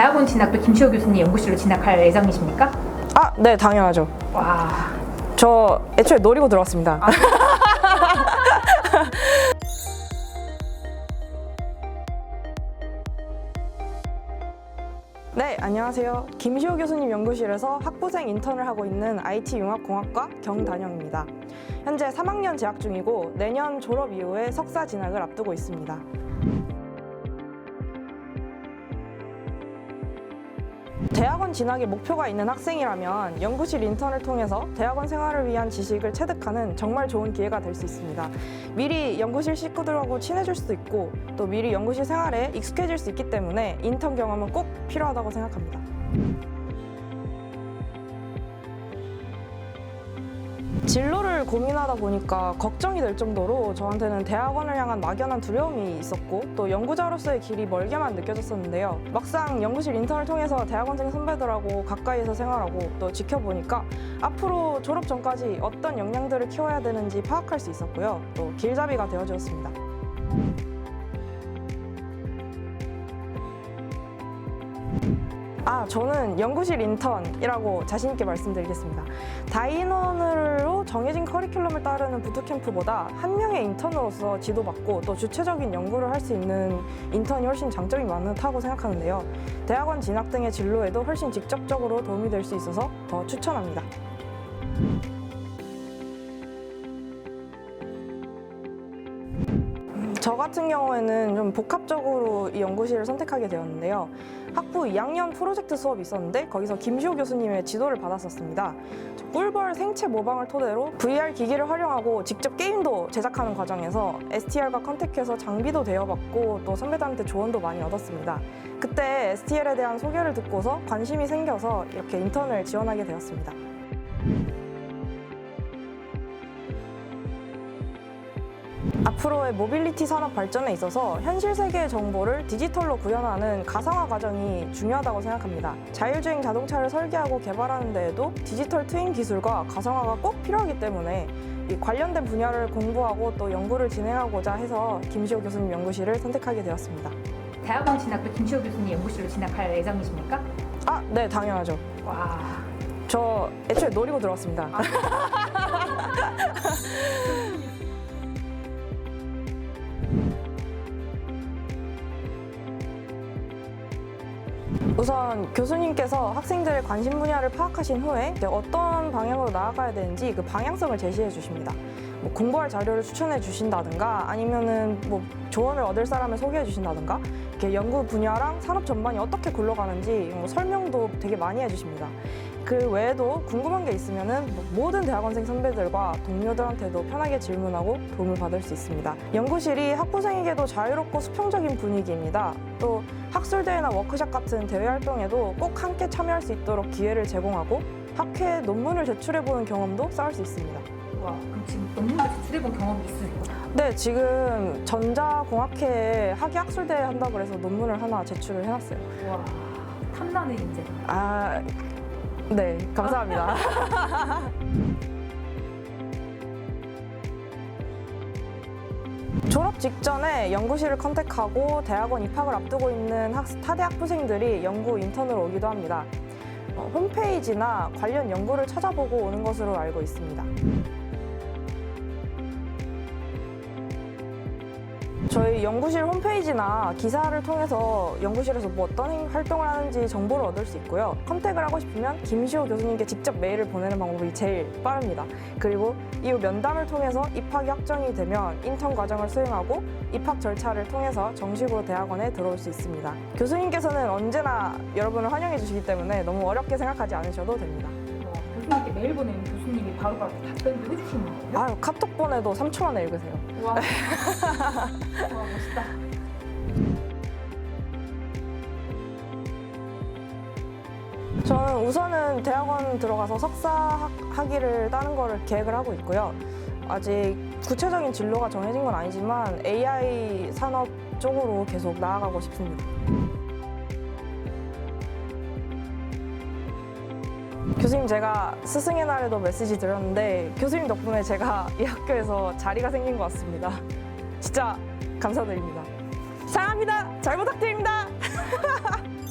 대학원 진학도 김시호 교수님 연구실로 진학할 예정이십니까? 아, 네, 당연하죠. 와, 저 애초에 노리고 들어왔습니다. 네, 안녕하세요. 김시호 교수님 연구실에서 학부생 인턴을 하고 있는 IT융합공학과 경단영입니다. 현재 3학년 재학 중이고 내년 졸업 이후에 석사 진학을 앞두고 있습니다. 대학원 진학에 목표가 있는 학생이라면 연구실 인턴을 통해서 대학원 생활을 위한 지식을 체득하는 정말 좋은 기회가 될 수 있습니다. 미리 연구실 식구들하고 친해질 수도 있고 또 미리 연구실 생활에 익숙해질 수 있기 때문에 인턴 경험은 꼭 필요하다고 생각합니다. 진로를 고민하다 보니까 걱정이 될 정도로 저한테는 대학원을 향한 막연한 두려움이 있었고 또 연구자로서의 길이 멀게만 느껴졌었는데요. 막상 연구실 인턴을 통해서 대학원생 선배들하고 가까이에서 생활하고 또 지켜보니까 앞으로 졸업 전까지 어떤 역량들을 키워야 되는지 파악할 수 있었고요. 또 길잡이가 되어주었습니다. 아, 저는 연구실 인턴이라고 자신있게 말씀드리겠습니다. 다인원으로 정해진 커리큘럼을 따르는 부트캠프보다 한 명의 인턴으로서 지도받고 또 주체적인 연구를 할 수 있는 인턴이 훨씬 장점이 많다고 생각하는데요. 대학원 진학 등의 진로에도 훨씬 직접적으로 도움이 될 수 있어서 더 추천합니다. 저 같은 경우에는 좀 복합적으로 이 연구실을 선택하게 되었는데요. 학부 2학년 프로젝트 수업이 있었는데 거기서 김시호 교수님의 지도를 받았었습니다. 저 꿀벌 생체 모방을 토대로 VR 기기를 활용하고 직접 게임도 제작하는 과정에서 STL과 컨택해서 장비도 대여받고 또 선배들한테 조언도 많이 얻었습니다. 그때 STL에 대한 소개를 듣고서 관심이 생겨서 이렇게 인턴을 지원하게 되었습니다. 앞으로의 모빌리티 산업 발전에 있어서 현실 세계의 정보를 디지털로 구현하는 가상화 과정이 중요하다고 생각합니다. 자율주행 자동차를 설계하고 개발하는 데에도 디지털 트윈 기술과 가상화가 꼭 필요하기 때문에 이 관련된 분야를 공부하고 또 연구를 진행하고자 해서 김시호 교수님 연구실을 선택하게 되었습니다. 대학원 진학도 김시호 교수님 연구실로 진학할 예정이십니까? 아, 네, 당연하죠. 와, 저 애초에 노리고 들어왔습니다. 우선 교수님께서 학생들의 관심 분야를 파악하신 후에 어떤 방향으로 나아가야 되는지 그 방향성을 제시해 주십니다. 뭐 공부할 자료를 추천해 주신다든가 아니면은 뭐 조언을 얻을 사람을 소개해 주신다든가 이렇게 연구 분야랑 산업 전반이 어떻게 굴러가는지 뭐 설명도 되게 많이 해주십니다. 그 외에도 궁금한 게 있으면은 뭐 모든 대학원생 선배들과 동료들한테도 편하게 질문하고 도움을 받을 수 있습니다. 연구실이 학부생에게도 자유롭고 수평적인 분위기입니다. 또 학술대회나 워크샵 같은 대외 활동에도 꼭 함께 참여할 수 있도록 기회를 제공하고 학회 논문을 제출해보는 경험도 쌓을 수 있습니다. 와, 그럼 지금 논문을 제출해본 경험이 있으세요? 네, 지금 전자공학회에 학위 학술대회 한다고 그래서 논문을 하나 제출을 해놨어요. 와, 탐나는 인재. 아, 네, 감사합니다. 졸업 직전에 연구실을 컨택하고 대학원 입학을 앞두고 있는 학, 타대 학부생들이 연구 인턴으로 오기도 합니다. 어, 홈페이지나 관련 연구를 찾아보고 오는 것으로 알고 있습니다. 저희 연구실 홈페이지나 기사를 통해서 연구실에서 뭐 어떤 행- 활동을 하는지 정보를 얻을 수 있고요. 컨택을 하고 싶으면 김시호 교수님께 직접 메일을 보내는 방법이 제일 빠릅니다. 그리고 이후 면담을 통해서 입학이 확정이 되면 인턴 과정을 수행하고 입학 절차를 통해서 정식으로 대학원에 들어올 수 있습니다. 교수님께서는 언제나 여러분을 환영해 주시기 때문에 너무 어렵게 생각하지 않으셔도 됩니다. 와, 교수님께 메일 보내면 교수님이 바로바로 답변도 해주시는 거예요? 아유, 카톡 보내도 3초 만에 읽으세요. 와, 와 멋있다. 저는 우선은 대학원 들어가서 석사 학- 학위를 따는 거를 계획을 하고 있고요. 아직 구체적인 진로가 정해진 건 아니지만 AI 산업 쪽으로 계속 나아가고 싶습니다. 교수님 제가 스승의 날에도 메시지 드렸는데 교수님 덕분에 제가 이 학교에서 자리가 생긴 것 같습니다. 진짜 감사드립니다. 사랑합니다. 잘 부탁드립니다.